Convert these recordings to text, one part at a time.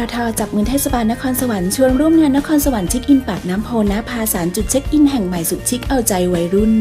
ททจับมือเทศบาลนครสวรรค์ชวนร่วมงานนครสวรรค์เช็คอินปากน้ำโพนะพาสารจุดเช็คอินแห่งใหม่สุดชิคเอาใจวัยรุ่น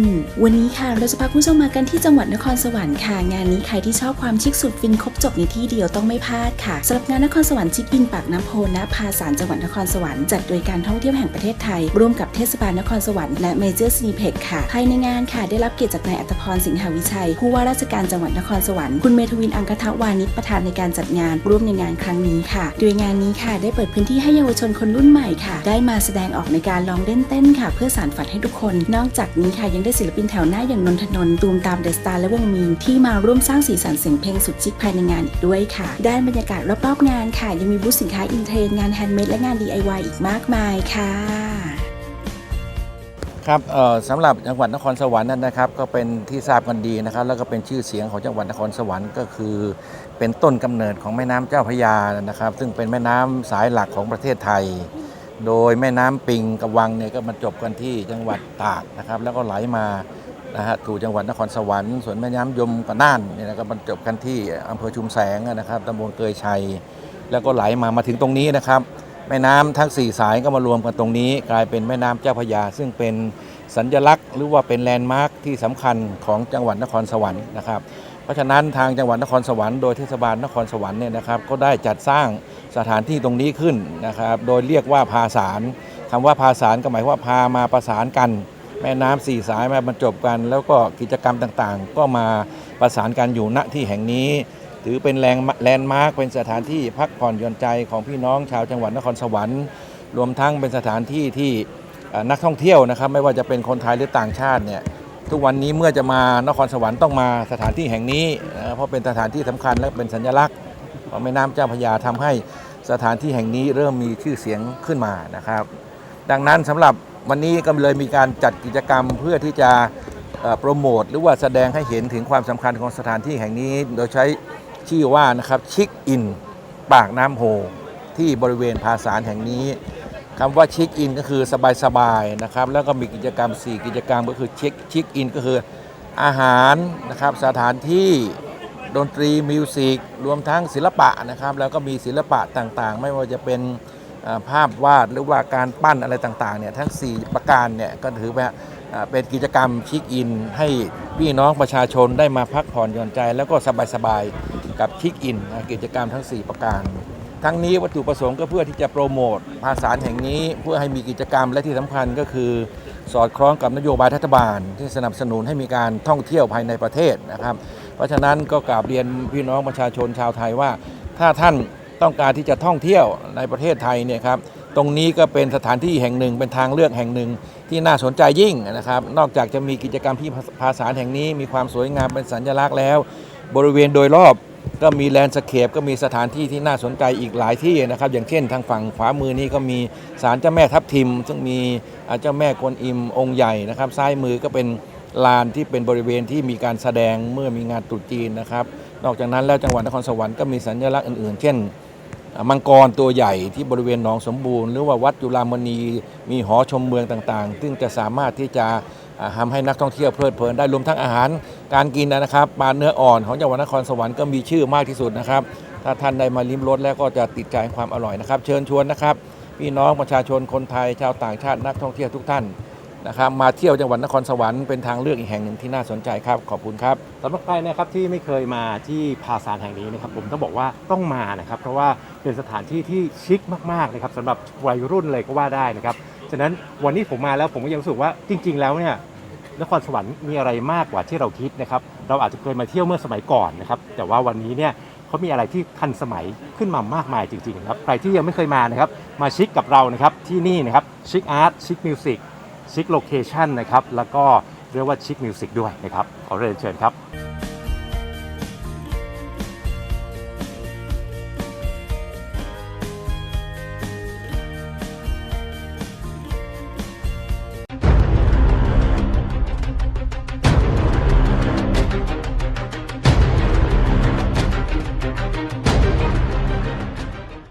วันนี้ค่ะเราจะพาคุณผู้ชมมากันที่จังหวัดนครสวรรค์ค่ะ งานนี้ใครที่ชอบความชิคสุดฟินครบจบในที่เดียวต้องไม่พลาดค่ะสำหรับงานนครสวรรค์เช็คอินปากน้ำโพนะพาสารจังหวัดนครสวรรค์จัดโดยการท่องเที่ยวแห่งประเทศไทย ร่วมกับเทศบาลนครสวรรค์และเมเจอร์ซีเพ็กค่ะภายในงานค่ะได้รับเกียรติจากนายอัตภพรสิงหาวิชัย ผู้ว่าราชการจังหวัดนครสวรรค์คุณเมทวินอังคทวานิชประธานในการจัดงานร่วมในงานครั้งนี้ค่ะโดยงานนี้ค่ะ ได้เปิดพื้นที่ให้เยาวชนคนรุ่นใหม่ค่ะ ได้มาแสดงออกในการลองเล่นเต้นค่ะ เพื่อสานฝันให้ทุกคน นอกจากนี้ค่ะยังได้ศิลปินแถวหน้าอย่างนนทนนท์ตูมตามเดอะสตาร์และวงมีนที่มาร่วมสร้างสีสันเสียงเพลงสุดชิคภายในงานอีกด้วยค่ะ ด้านบรรยากาศรอบๆงานค่ะ ยังมีบูธสินค้าอินเทรนด์งานแฮนด์เมดและงาน DIY อีกมากมายค่ะ ครับสำหรับจังหวัดนครสวรรค์นั้นนะครับ ก็เป็นที่ทราบกันดีนะครับ แล้วก็เป็นชื่อเสียงของจังหวัดนครสวรรค์ก็คือ เป็นต้นกำเนิดของแม่น้ำเจ้าพระยานะครับ ซึ่งเป็นแม่น้ำสายหลักของประเทศไทย โดยแม่น้ำปิงกับวังเนี่ยก็มาจบกันที่จังหวัดตากนะครับ แล้วก็ไหลมานะฮะถูจังหวัดนครสวรรค์ส่วนแม่น้ำยมกับน่านเนี่ยนะก็บรรจบกันที่อำเภอชุมแสงนะครับตำบลเกยชัย แล้วก็ไหลมามาถึงตรงนี้นะครับ แม่น้ำทั้ง 4 สายก็มารวมกันตรงนี้ กลายเป็นแม่น้ำเจ้าพระยา ซึ่งเป็นสัญลักษณ์ หรือว่าเป็นแลนด์มาร์คที่สำคัญของจังหวัดนครสวรรค์นะครับเพราะฉะนั้นทางจังหวัดนครสวรรค์โดยเทศบาลนครสวรรค์เนี่ยนะครับก็ได้จัดสร้างสถานที่ตรงนี้ขึ้นนะครับโดยเรียกว่าพาสารคำว่าพาสารก็หมายว่าพามาประสานกัน แม่น้ำสี่สายมาบรรจบกัน แล้วก็กิจกรรมต่างๆ ก็มาประสานกันอยู่ณที่แห่งนี้ ถือเป็นแรงแลนด์มาร์คเป็นสถานที่พักผ่อนหย่อนใจของพี่น้องชาวจังหวัดนครสวรรค์ รวมทั้งเป็นสถานที่ที่นักท่องเที่ยวนะครับ ไม่ว่าจะเป็นคนไทยหรือต่างชาติเนี่ยทุกวันนี้เมื่อจะมานครสวรรค์ต้องมาสถานที่แห่งนี้ เพราะเป็นสถานที่สำคัญและเป็นสัญลักษณ์ของแม่น้ำเจ้าพระยาทำให้สถานที่แห่งนี้เริ่มมีชื่อเสียงขึ้นมานะครับ ดังนั้นสำหรับวันนี้ก็เลยมีการจัดกิจกรรมเพื่อที่จะโปรโมทหรือว่าแสดงให้เห็นถึงความสำคัญของสถานที่แห่งนี้ โดยใช้ ชื่อว่านะครับชิคอินปากน้ำโฮที่บริเวณภาสารแห่งนี้คำว่าชิคอินก็คือสบายๆนะครับแล้วก็มีกิจกรรม 4 กิจกรรมก็คือเช็คชิคอินก็คืออาหารนะครับสถานที่ดนตรีมิวสิกรวมทั้งศิลปะนะครับแล้วก็มีศิลปะต่างๆ ไม่ว่าจะเป็นภาพวาดหรือว่าการปั้นอะไรต่างๆเนี่ยทั้ง 4 ประการเนี่ยก็ถือว่าเอ่อเป็นกิจกรรมชิคอิน ให้พี่น้องประชาชนได้มาพักผ่อนหย่อนใจแล้วก็สบายๆ กับชิคอินกิจกรรมทั้ง 4 ประการ ทั้งนี้วัตถุประสงค์ก็เพื่อที่จะโปรโมทภาษาแห่งนี้ เพื่อให้มีกิจกรรมและที่สำคัญก็คือ สอดคล้องกับนโยบายรัฐบาล ที่สนับสนุนให้มีการท่องเที่ยวภายในประเทศนะครับ เพราะฉะนั้นก็กราบเรียนพี่น้องประชาชนชาวไทยว่า ถ้าท่านต้องการที่จะท่องเที่ยวในประเทศไทยเนี่ยครับตรงนี้ก็เป็นสถานที่แห่งหนึ่งเป็นทางเลือกแห่งหนึ่งที่น่าสนใจยิ่งนะครับ นอกจากจะมีกิจกรรมที่ภาษาแห่งนี้มีความสวยงามเป็นสัญลักษณ์แล้ว บริเวณโดยรอบ ก็มีแลนด์สเคปก็มีสถานที่ที่น่าสนใจอีกหลายที่นะครับ อย่างเช่นทางฝั่งขวามือนี้ก็มีศาลเจ้าแม่ทับทิม ซึ่งมีเจ้าแม่กวนอิมองค์ใหญ่นะครับ ซ้ายมือก็เป็นลานที่เป็นบริเวณที่มีการแสดงเมื่อมีงานตรุษจีนนะครับ นอกจากนั้นแล้วจังหวัดนครสวรรค์ก็มีสัญลักษณ์อื่นๆ เช่น มังกรตัวใหญ่ที่บริเวณหนองสมบูรณ์ หรือว่าวัดจุฬามณีมีหอชมเมืองต่างๆ ซึ่งจะสามารถที่จะ ทำให้นักท่องเที่ยวเพลิดเพลินได้รวมทั้งอาหารการกินนะครับปลาเนื้ออ่อนของจังหวัดนครสวรรค์ก็มีชื่อมากที่สุดนะครับ ถ้าท่านได้มาลิ้มรสแล้วก็จะติดใจความอร่อยนะครับ เชิญชวนนะครับ พี่น้องประชาชนคนไทยชาวต่างชาตินักท่องเที่ยวทุกท่านนะครับมาเที่ยวจังหวัดนครสวรรค์เป็นทางเลือกอีกแห่งหนึ่งที่น่าสนใจครับขอบคุณครับสำหรับใครนะครับที่ไม่เคยมาที่พาซานแห่งนี้นะครับผมต้องบอกว่าต้องมานะครับเพราะว่าเป็นสถานที่ที่ชิคมากๆนะครับสำหรับวัยรุ่นเลยก็ว่าได้นะครับฉะนั้นวันนี้ผมมาแล้วผมก็ยังรู้สึกว่าจริง ๆ แล้วเนี่ย นครสวรรค์มีอะไรมากกว่าที่เราคิดนะครับ เราอาจจะเคยมาเที่ยวเมื่อสมัยก่อนนะครับ แต่ว่าวันนี้เนี่ยเขามีอะไรที่ทันสมัยขึ้นมามากมายจริงๆครับ ใครที่ยังไม่เคยมานะครับ มาชิคกับเรานะครับที่นี่นะครับชิคอาร์ตชิคมิวสิกชิคโลเคชันนะครับ แล้วก็เรียกว่าชิคมิวสิกด้วยนะครับ ขอเรียนเชิญครับ